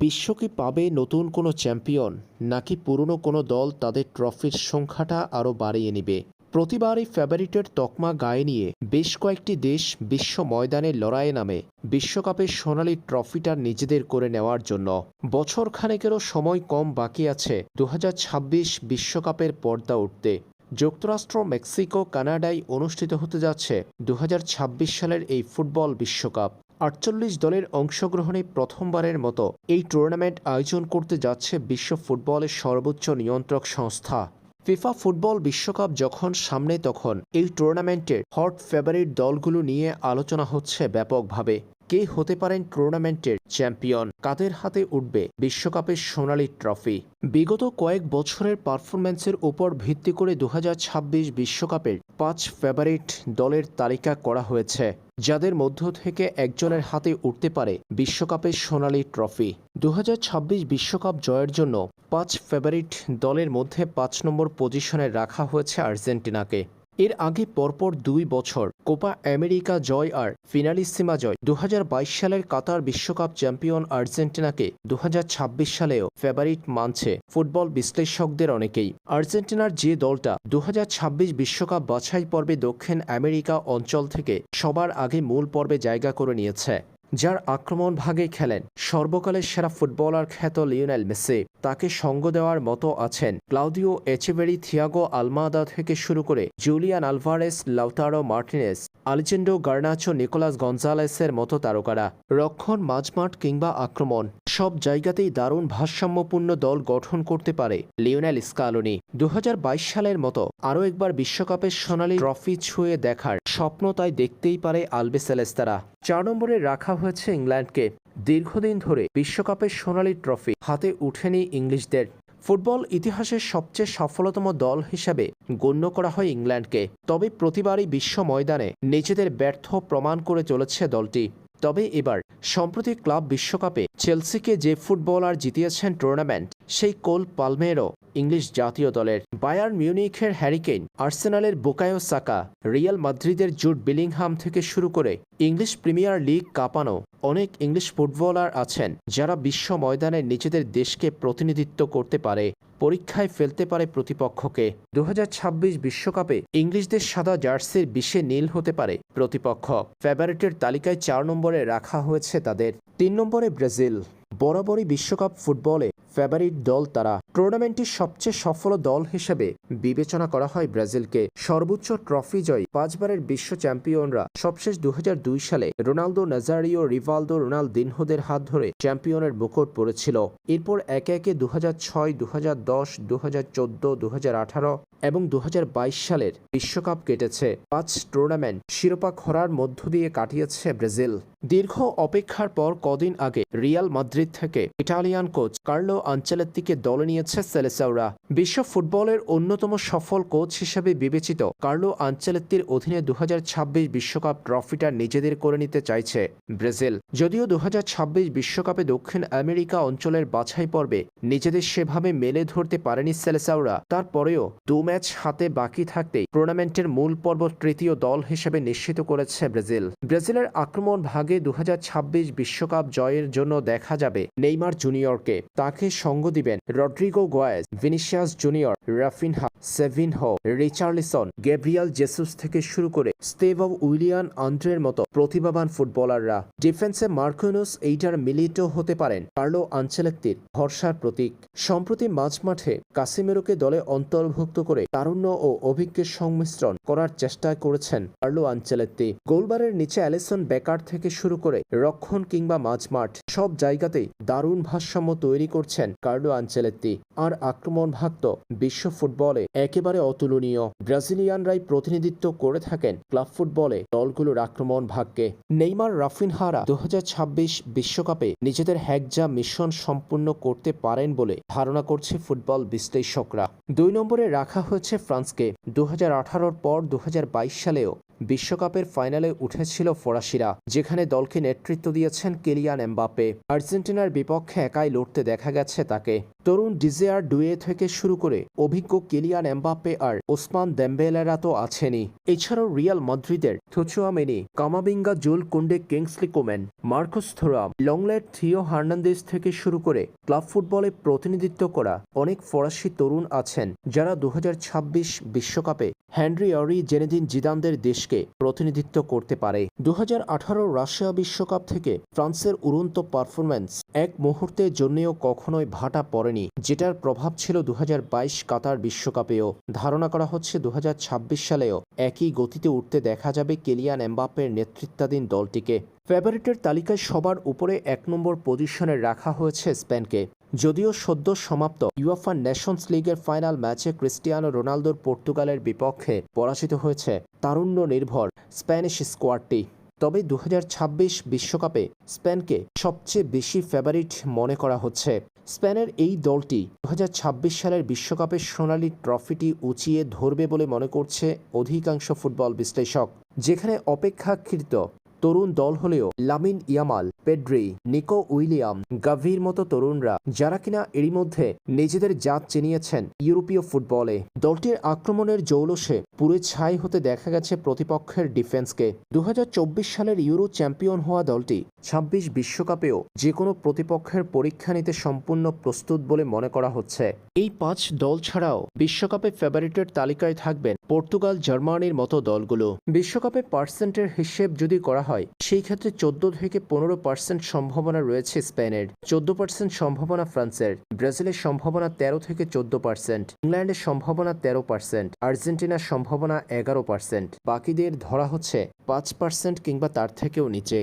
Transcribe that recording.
বিশ্ব কি পাবে নতুন কোনো চ্যাম্পিয়ন, নাকি পুরনো কোনো দল তাদের ট্রফির সংখ্যাটা আরও বাড়িয়ে নেবে? প্রতিবারই ফেভারিটের তকমা গায়ে নিয়ে বেশ কয়েকটি দেশ বিশ্ব ময়দানে লড়াইয়ে নামে। বিশ্বকাপের সোনালি ট্রফিটা নিজেদের করে নেওয়ার জন্য। বছর খানেকেরও সময় কম বাকি আছে দু বিশ্বকাপের পর্দা উঠতে। যুক্তরাষ্ট্র, মেক্সিকো, কানাডায় অনুষ্ঠিত হতে যাচ্ছে দু হাজার ছাব্বিশ সালের এই ফুটবল বিশ্বকাপ। আটচল্লিশ দলের অংশগ্রহণে প্রথমবারের মতো এই টুর্নামেন্ট আয়োজন করতে যাচ্ছে বিশ্ব ফুটবলের সর্বোচ্চ নিয়ন্ত্রক সংস্থা। ফিফা ফুটবল বিশ্বকাপ যখন সামনে, তখন এই টুর্নামেন্টের হট ফেভারিট দলগুলো নিয়ে আলোচনা হচ্ছে ব্যাপকভাবে। কে হতে পারেন টুর্নামেন্টের চ্যাম্পিয়ন? কাদের হাতে উঠবে বিশ্বকাপের সোনালী ট্রফি? বিগত কয়েক বছরের পারফরম্যান্সের উপর ভিত্তি করে দু বিশ্বকাপের পাঁচ ফেভারিট দলের তালিকা করা হয়েছে, যাদের মধ্য থেকে একজনের হাতে উঠতে পারে বিশ্বকাপের সোনালী ট্রফি। দু বিশ্বকাপ জয়ের জন্য পাঁচ ফেভারিট দলের মধ্যে পাঁচ নম্বর পজিশনে রাখা হয়েছে আর্জেন্টিনাকে। এর আগে পরপর দুই বছর কোপা আমেরিকা জয় আর ফিনালিসিমা জয়। দুহাজার বাইশ সালের কাতার বিশ্বকাপ চ্যাম্পিয়ন আর্জেন্টিনাকে দুহাজার ছাব্বিশ সালেও ফেভারিট মানছে ফুটবল বিশ্লেষকদের অনেকেই। আর্জেন্টিনার যে দলটা দু বিশ্বকাপ বাছাই পর্বে দক্ষিণ আমেরিকা অঞ্চল থেকে সবার আগে মূল পর্বে জায়গা করে নিয়েছে। যার আক্রমণ ভাগে খেলেন। সর্বকালের সেরা ফুটবলার খ্যাত লিওনেল মেসি। তাকে সঙ্গ দেওয়ার মতো আছেন ক্লাউদিও এচেভেরি, থিয়াগো আলমাদা থেকে শুরু করে Julian Alvarez, Lautaro Martinez, Alejandro Garnacho Nicolas গঞ্জালেসের মতো তারকারা। রক্ষণ, মাঝমাঠ কিংবা আক্রমণ। সব জায়গাতেই দারুণ ভারসাম্যপূর্ণ দল গঠন করতে পারে লিওনেল স্কালোনি। দু হাজার বাইশ সালের মতো আরও একবার বিশ্বকাপের সোনালী ট্রফি ছুঁয়ে দেখার স্বপ্ন তাই দেখতেই পারে আলবেসেলেস্তারা চার নম্বরে রাখা হয়েছে ইংল্যান্ডকে। দীর্ঘদিন ধরে বিশ্বকাপের সোনালী ট্রফি হাতে উঠেনি ইংলিশদের। ফুটবল ইতিহাসের সবচেয়ে সফলতম দল হিসাবে গণ্য করা হয় ইংল্যান্ডকে। তবে প্রতিবারই বিশ্ব ময়দানে নিজেদের ব্যর্থ প্রমাণ করে চলেছে দলটি। তবে এবার সম্প্রতি ক্লাব বিশ্বকাপে চেলসিকে যে ফুটবলার জিতিয়েছেন টুর্নামেন্ট সেই কোল পালমেরও ইংলিশ জাতীয় দলের। বায়ার মিউনিখের হ্যারিকেন আর্সেনালের বোকায়ো সাকা, রিয়াল মাদ্রিদের জুট বিলিংহাম থেকে শুরু করে ইংলিশ প্রিমিয়ার লিগ কাঁপানো অনেক ইংলিশ ফুটবলার আছেন, যারা বিশ্ব ময়দানে নিজেদের দেশকে প্রতিনিধিত্ব করতে পারে, পরীক্ষায় ফেলতে পারে প্রতিপক্ষকে। দু বিশ্বকাপে ইংলিশদের সাদা জার্সির বিষে নীল হতে পারে প্রতিপক্ষ। ফেভারিটের তালিকায় চার নম্বরে রাখা হয়েছে তাদের। তিন নম্বরে ব্রাজিল। বরাবরই বিশ্বকাপ ফুটবলে ফেভারিট দল তারা টুর্নামেন্টটির সবচেয়ে সফল দল হিসেবে বিবেচনা করা হয় ব্রাজিলকে। সর্বোচ্চ ট্রফি জয়ী পাঁচবারের বিশ্ব চ্যাম্পিয়নরা সবশেষ দু হাজার দুই সালে রোনালদো নাজারিও, রিভালদো রোনালদিনহোদের হাত ধরে চ্যাম্পিয়নের মুকুট পড়েছিল এরপর একে একে দু হাজার ছয় দু হাজার দশ দু হাজার চোদ্দ দু হাজার আঠারো এবং দু হাজার বাইশ সালের বিশ্বকাপ কেটেছে। পাঁচ টুর্নামেন্ট শিরোপা খরার মধ্য দিয়ে কাটিয়েছে ব্রাজিল। দীর্ঘ অপেক্ষার পর কদিন আগে রিয়াল মাদ্রিদ থেকে ইটালিয়ান কোচ কার্লো আঞ্চেলেত্তিকে দলে নিয়েছে সেলেসাউরা। বিশ্ব ফুটবলের অন্যতম সফল কোচ হিসেবে বিবেচিত কার্লো আঞ্চেলেত্তির অধীনে দু বিশ্বকাপ ট্রফিটা নিজেদের করে নিতে চাইছে ব্রাজিল। যদিও দু বিশ্বকাপে দক্ষিণ আমেরিকা অঞ্চলের বাছাই পর্বে নিজেদের সেভাবে মেলে ধরতে পারেনি সেলেসাওরা তারপরেও দু ম্যাচ হাতে বাকি থাকতেই টুর্নামেন্টের মূল পর্ব তৃতীয় দল হিসেবে নিশ্চিত করেছে ব্রাজিল। ব্রাজিলের আক্রমণ ভাগে দু বিশ্বকাপ জয়ের জন্য দেখা যাবে নেইমার জুনিয়রকে। তাকে সঙ্গ দিবেন Rodrygo Goes Vinicius Junior Raphinha. Savinho Richarlison Gabriel Jesus থেকে শুরু করে স্টেভ উইলিয়ান আন্দ্রের মতো প্রতিভাবান ফুটবলাররা। ডিফেন্সে মার্কুনুস এইটার মিলিত হতে পারেন কার্লো আঞ্চেলেত্তির ভরসার প্রতীক। সম্প্রতি মাঝমাঠে কাসিমেরোকে দলে অন্তর্ভুক্ত করে তারুণ্য ও অভিজ্ঞের সংমিশ্রণ করার চেষ্টা করেছেন কার্লো আঞ্চেলেত্তি গোলবারের নিচে অ্যালিসন বেকার থেকে শুরু করে রক্ষণ কিংবা মাঝমাঠ সব জায়গাতেই দারুণ ভারসাম্য তৈরি করছেন কার্লো আঞ্চেলেত্তি আর আক্রমণ ভাগ বিশ্ব ফুটবলে একেবারে অতুলনীয়। ব্রাজিলিয়ানরাই প্রতিনিধিত্ব করে থাকেন ক্লাব ফুটবলে দলগুলোর আক্রমণ ভাগ্যে। নেইমার, রাফিনহারা দু বিশ্বকাপে নিজেদের হ্যাকজা মিশন সম্পূর্ণ করতে পারেন বলে ধারণা করছে ফুটবল বিশ্লেষকরা। দুই নম্বরে রাখা হয়েছে ফ্রান্সকে। দু পর দু হাজার বাইশ সালেও বিশ্বকাপের ফাইনালে উঠেছিল ফরাসিরা, যেখানে দলকে নেতৃত্ব দিয়েছেন কেলিয়ান এমবাপে আর্জেন্টিনার বিপক্ষে একাই লড়তে দেখা গেছে তাকে। তরুণ ডিজেয়ার ডুয়ে থেকে শুরু করে অভিজ্ঞ কেলিয়ান এমবাপ্পে আর ওসমান দেম্বেলেরা তো আছেনই। এছাড়াও রিয়াল মাদ্রিদের Tchouameni, Camavinga, Jules Kounde, Kingsley Coman, Marcus Thuram, Lenglet, Theo Hernandez থেকে শুরু করে ক্লাব ফুটবলে প্রতিনিধিত্ব করা অনেক ফরাসি তরুণ আছেন, যারা দু বিশ্বকাপে হ্যানরি অরি, জেনেদিন জিদানদের দেশকে প্রতিনিধিত্ব করতে পারে। দু হাজার আঠারো রাশিয়া বিশ্বকাপ থেকে ফ্রান্সের উড়ন্ত পারফরম্যান্স এক মুহূর্তের জন্যেও কখনোই ভাটা পড়েনি যেটার প্রভাব ছিল দু হাজার বাইশ কাতার বিশ্বকাপেও। ধারণা করা হচ্ছে দু হাজার ছাব্বিশ সালেও একই গতিতে উঠতে দেখা যাবে কেলিয়ান এমবাপ্পের নেতৃত্বাধীন দলটিকে। ফেভারিটের তালিকায় সবার উপরে এক নম্বর পজিশনে রাখা হয়েছে স্পেনকে। যদিও সদ্য সমাপ্ত ইউএফা নেশনস লিগের ফাইনাল ম্যাচে ক্রিস্টিয়ানো রোনালদোর পর্তুগালের বিপক্ষে পরাজিত হয়েছে। তারুণ্য নির্ভর স্প্যানিশ স্কোয়াডটি। তবে দু বিশ্বকাপে স্পেনকে সবচেয়ে বেশি ফেভারিট মনে করা হচ্ছে। স্পেনের এই দলটি দু হাজার ছাব্বিশ সালের বিশ্বকাপের সোনালি ট্রফিটি উঁচিয়ে ধরবে বলে মনে করছে অধিকাংশ ফুটবল বিশ্লেষক। যেখানে অপেক্ষাকৃত তরুণ দল হলেও Lamine Yamal, Pedri, Nico Williams, Gvir মতো তরুণরা, যারা কিনা এরই মধ্যে নিজেদের জাত চিনিয়েছেন ইউরোপীয় ফুটবলে। দলটির আক্রমণের জৌলসে পুরে ছাই হতে দেখা গেছে প্রতিপক্ষের ডিফেন্সকে। দু সালের ইউরো চ্যাম্পিয়ন হওয়া দলটি ছাব্বিশ বিশ্বকাপেও যে কোনো প্রতিপক্ষের পরীক্ষা নিতে সম্পূর্ণ প্রস্তুত বলে মনে করা হচ্ছে। এই পাঁচ দল ছাড়াও বিশ্বকাপে ফেভারিটের তালিকায় থাকবেন পর্তুগাল, জার্মানির মতো দলগুলো। বিশ্বকাপে পার্সেন্টের হিসেব যদি করা হয়, সেই ক্ষেত্রে চোদ্দ থেকে পনেরো পার্সেন্ট সম্ভাবনা রয়েছে স্পেনের। চোদ্দ পার্সেন্ট সম্ভাবনা ফ্রান্সের, ব্রাজিলের সম্ভাবনা তেরো থেকে চোদ্দ পার্সেন্ট, ইংল্যান্ডের সম্ভাবনা তেরো পার্সেন্ট, আর্জেন্টিনার সম্ভাবনা এগারো পার্সেন্ট। বাকিদের ধরা হচ্ছে পাঁচ পার্সেন্ট কিংবা তার থেকেও নিচে।